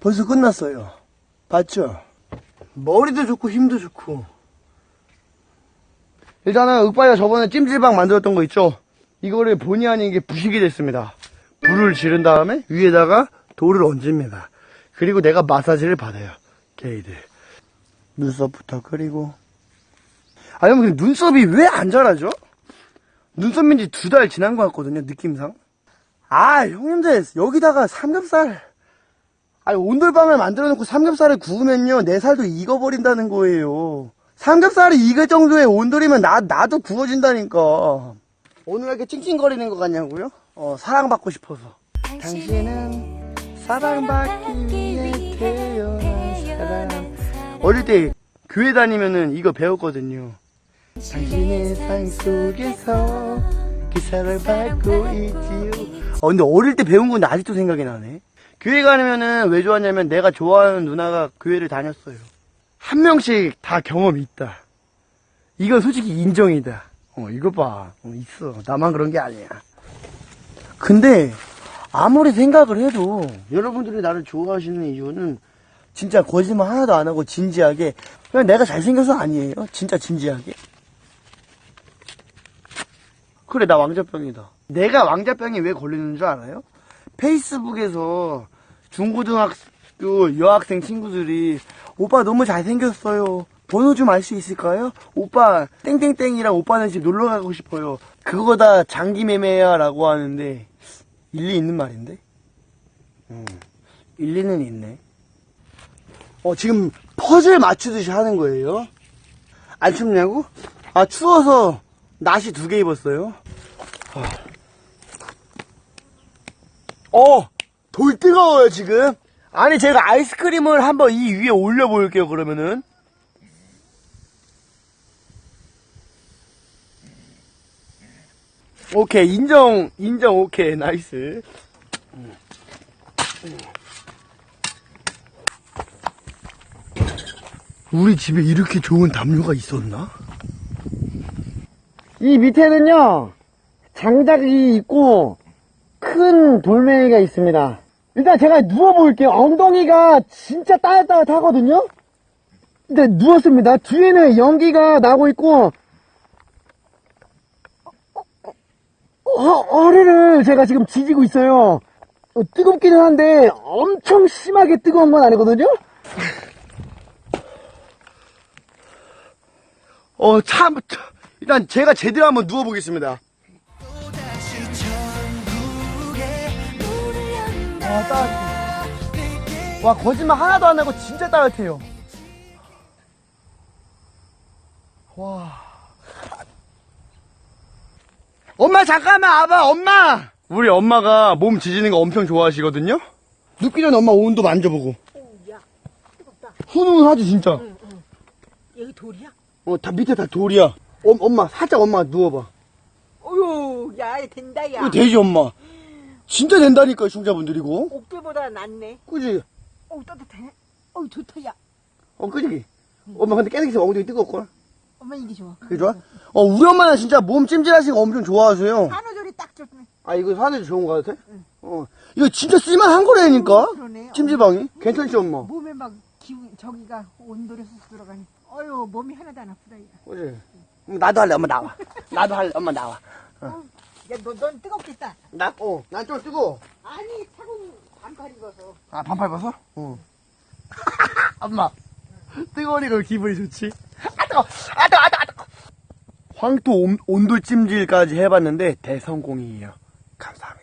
벌써 끝났어요. 봤죠? 머리도 좋고 힘도 좋고. 일단은 윽바이가 저번에 찜질방 만들었던 거 있죠? 이거를 본의 아니게 부시게 됐습니다. 불을 지른 다음에 위에다가 돌을 얹습니다. 그리고 내가 마사지를 받아요. 게이들. 눈썹부터 그리고. 아, 여러분, 근데 눈썹이 왜 안 자라죠? 눈썹 민지 두 달 지난 것 같거든요, 느낌상. 아, 형님들, 여기다가 삼겹살. 아니, 온돌방을 만들어 놓고 삼겹살을 구우면요, 내 살도 익어버린다는 거예요. 삼겹살이 익을 정도의 온돌이면 나, 나도 구워진다니까. 오늘 왜 이렇게 찡찡거리는 것 같냐고요? 어, 사랑받고 싶어서. 당신은 사랑받기 태어난 사람. 어릴 때 교회 다니면은 이거 배웠거든요. 당신의 삶 속에서 그 사랑 받고 있지요. 어, 근데 어릴 때 배운 건데 아직도 생각이 나네. 교회 가면은 왜 좋았냐면 내가 좋아하는 누나가 교회를 다녔어요. 한 명씩 다 경험이 있다. 이건 솔직히 인정이다. 어, 이거 봐. 어, 있어. 나만 그런 게 아니야. 근데, 아무리 생각을 해도, 여러분들이 나를 좋아하시는 이유는, 진짜 거짓말 하나도 안 하고 진지하게, 그냥 내가 잘생겨서 아니에요. 진짜 진지하게. 그래, 나 왕자병이다. 내가 왕자병에 왜 걸리는 줄 알아요? 페이스북에서 중고등학교 여학생 친구들이 오빠 너무 잘생겼어요. 번호 좀 알 수 있을까요? 오빠 땡땡땡이랑 오빠네 집 놀러 가고 싶어요. 그거 다 장기 매매야 라고 하는데 일리 있는 말인데? 음, 일리는 있네. 어, 지금 퍼즐 맞추듯이 하는 거예요. 안 춥냐고? 아, 추워서 나시 두 개 입었어요. 어, 돌 뜨거워요, 지금. 아니, 제가 아이스크림을 한번 이 위에 올려볼게요, 그러면은. 오케이, 인정, 인정, 오케이, 나이스. 우리 집에 이렇게 좋은 담요가 있었나? 이 밑에는요, 장작이 있고, 큰 돌멩이가 있습니다. 일단 제가 누워볼게요. 엉덩이가 진짜 따뜻따뜻하거든요? 근데 누웠습니다. 뒤에는 연기가 나고 있고, 어, 허리를 제가 지금 지지고 있어요. 어, 뜨겁기는 한데 엄청 심하게 뜨거운 건 아니거든요? 어, 참, 일단 제가 제대로 한번 누워보겠습니다. 와, 따뜻해. 와, 거짓말 하나도 안 하고 진짜 따뜻해요. 와. 엄마, 잠깐만 와봐, 엄마! 우리 엄마가 몸 지지는 거 엄청 좋아하시거든요? 눕기 전에 엄마 온도 만져보고. 야, 뜨겁다. 훈훈하지, 진짜. 여기 돌이야? 어, 다 밑에 다 돌이야. 어, 엄마, 살짝 엄마 누워봐. 어휴, 야, 된다, 야. 이거 되지, 엄마. 진짜 된다니까, 시청자분들이고. 옥대보다 낫네. 그지? 어우, 따뜻해. 어우, 좋다, 야. 어, 그지? 엄마, 근데 깨끗이 엉덩이 뜨겁걸? 엄마 이게 좋아. 그게 좋아? 어, 우리 엄마는 진짜 몸 찜질하시는 거 엄청 좋아하세요. 한우절이 딱 좋네. 아, 이거 사는데 좋은 거 같아? 어. 이거 진짜 쓸만한 거라니까? 어, 그러네. 찜질방이? 괜찮지, 엄마? 몸에 막 기운, 저기가 온돌에 쑥 들어가니. 어휴, 몸이 하나도 안 아프다, 야. 그지? 음, 나도 할래, 엄마 나와. 나도 할래, 엄마 나와. 어, 야, 너, 넌 뜨겁겠다. 나, 어, 난 좀 뜨거워. 아니, 차군 반팔 입어서. 아, 반팔 벗어? 어. 엄마. 뜨거우니까 기분이 좋지? 아, 뜨거! 아, 뜨거! 아, 뜨거! 아! 황토 온, 온돌 찜질까지 해봤는데 대성공이에요. 감사합니다.